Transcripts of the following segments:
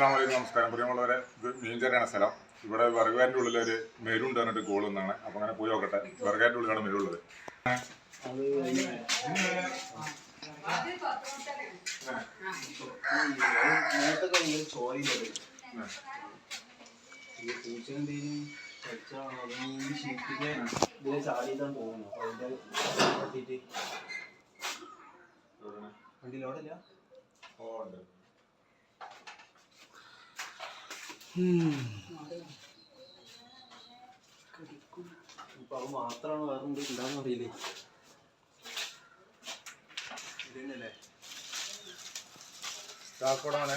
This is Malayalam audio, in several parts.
അസ്സാം വലൈക്കും നമസ്കാരം. പ്രിയമുള്ളവരെ ഇത് മീൻചരയാണ് സ്ഥലം. ഇവിടെ വിറകുകാരന്റെ ഉള്ളിൽ ഒരു മെരുണ്ട് പറഞ്ഞിട്ട് ഗോൾ എന്നാണ് അപ്പൊ അങ്ങനെ പോയി നോക്കട്ടെ. വിറകുകാരന്റെ ഉള്ളിലാണ് മെരുള്ളത്. അത് ഓ നേരത്തെ മാത്രമാണ് വേറെ ഉണ്ടാന്ന് അറിയില്ലേ ചാക്കോടാണ്.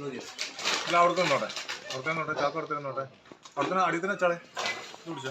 മതിയോ ഇല്ല അവിടുത്തെ നിന്നോട്ടെ അവിടുത്തെ നിന്നോട്ടെ ചാക്കോ അവിടുത്തെ അടിയത്തിനെ വെച്ചാളെ. ഇത്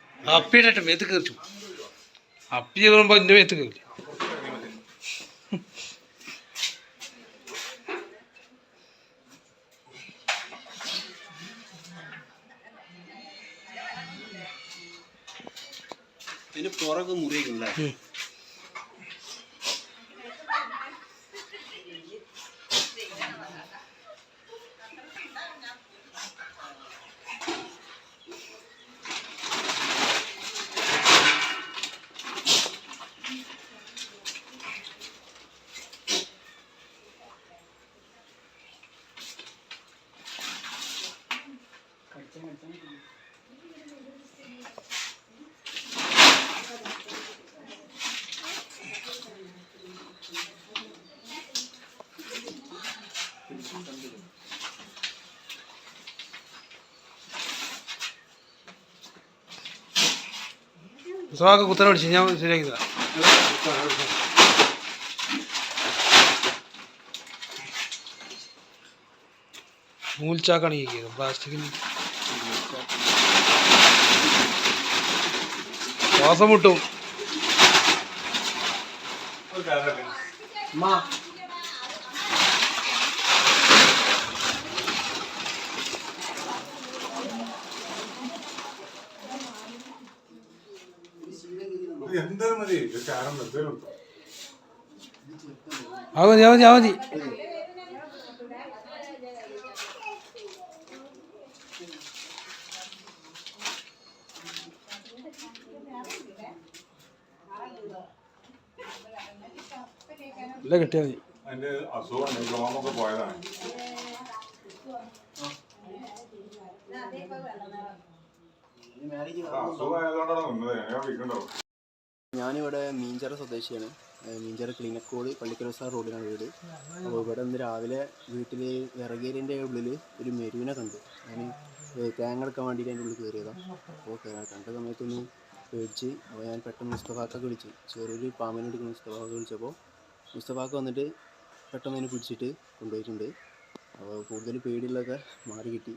അപ്പിയുടെ മേത്ത് കയറിച്ചു. അപ്പി വരുമ്പോൾ എന്റെ മേത്ത് കയറി. ഇതിന് പുറകെ മുറിയില്ലേ മുസവാക്ക് കുത്തനെ പിടിച്ച് ഞാൻ ശരിയാക്കി തരാം നൂൽച്ചാക്കാണ് ഈ ചെയ്തത് പ്ലാസ്റ്റിക്കിന് ശ്വാസം മുട്ടും എന്തായാലും മതി. ഒരു കാരം എന്തായാലും ആ മതി ആ മതി ആ മതി. ഇല്ല കിട്ടിയാൽ മതി. അതിന്റെ അസുഖം രോമൊക്കെ പോയതാണ്. അസുഖം ആയതുകൊണ്ടാണ് നിന്നത് ഞാൻ വിൽക്കണ്ടാവും ഞാനിവിടെ മീഞ്ചിറ സ്വദേശിയാണ്. മീഞ്ചിറ പള്ളിക്കരസാർ പള്ളിക്കരോസ റോഡിലാണ് വീട്. അപ്പോൾ ഇവിടെ ഇന്ന് രാവിലെ വീട്ടിൽ വിറകേരിന്റെ ഉള്ളിൽ ഒരു മെരുവിനെ കണ്ടു. ഞാൻ തേങ്ങ എടുക്കാൻ വേണ്ടിയിട്ട് അതിന്റെ ഉള്ളിൽ കയറിയതാണ് അപ്പോൾ കണ്ട സമയത്തൊന്ന് പേടിച്ച് അപ്പോൾ ഞാൻ പെട്ടെന്ന് മുസ്തഫാക്ക വിളിച്ചു. ചെറിയൊരു പാമ്പിനെ എടുക്കുന്ന മുസ്തഫാക്ക വിളിച്ചപ്പോൾ മുസ്തഫാക്ക വന്നിട്ട് പെട്ടെന്ന് അതിനെ പിടിച്ചിട്ട് കൊണ്ടുപോയിട്ടുണ്ട്. അപ്പോൾ കൂടുതൽ പേടിയുള്ളതൊക്കെ മാറി കിട്ടി.